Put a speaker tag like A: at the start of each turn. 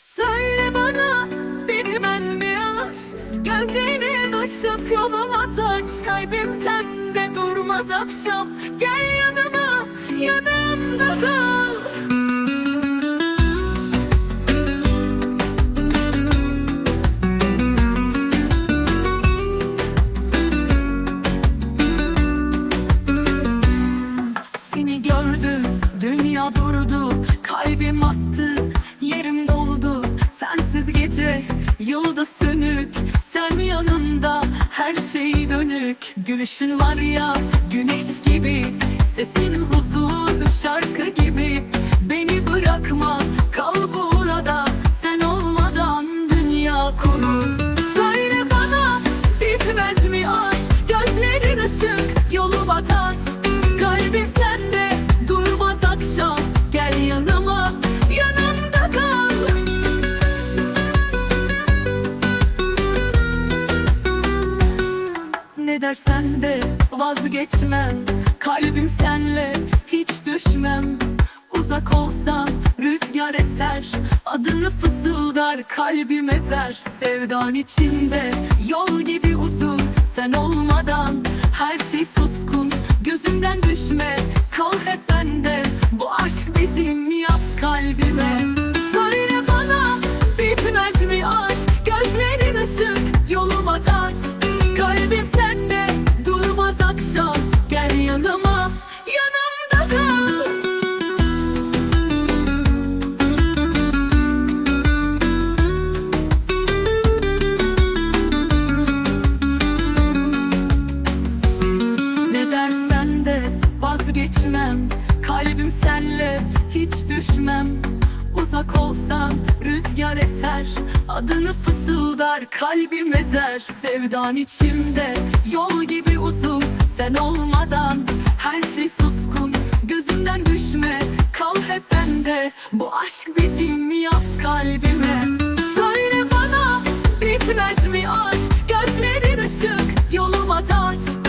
A: Söyle bana bitmez mi aşk Gözlerin ışık yoluma taç Kalbim sende durmaz akşam. Gel yanıma yanımda kal. Seni gördüm, dünya durdu, kalbim attı, gece, yılda sönük, sen yanında, her şey dönük. Gülüşün var ya, güneş gibi, sesin huzur, şarkı gibi. Beni bırakma, kal burada, sen olmadan dünya kurur. Söyle bana, bitmez mi aşk, gözlerin ışık, Ne dersen de vazgeçmem Kalbim senle hiç düşmem. Uzak olsam rüzgar eser Adını fısıldar kalbim ezer. Sevdan içinde yol gibi uzun Sen olmadan her şey suskun. Gözümden düşme kal hep bende Bu aşk bizim yaz kalbime vazgeçmem Kalbim senle hiç düşmem. Uzak olsam rüzgar eser Adını fısıldar kalbim ezer. Sevdan içimde yol gibi uzun. Sen olmadan her şey suskun. Gözümden düşme kal hep bende. Bu aşk bizim yaz kalbime. Söyle bana bitmez mi aşk? Gözlerin ışık yoluma taç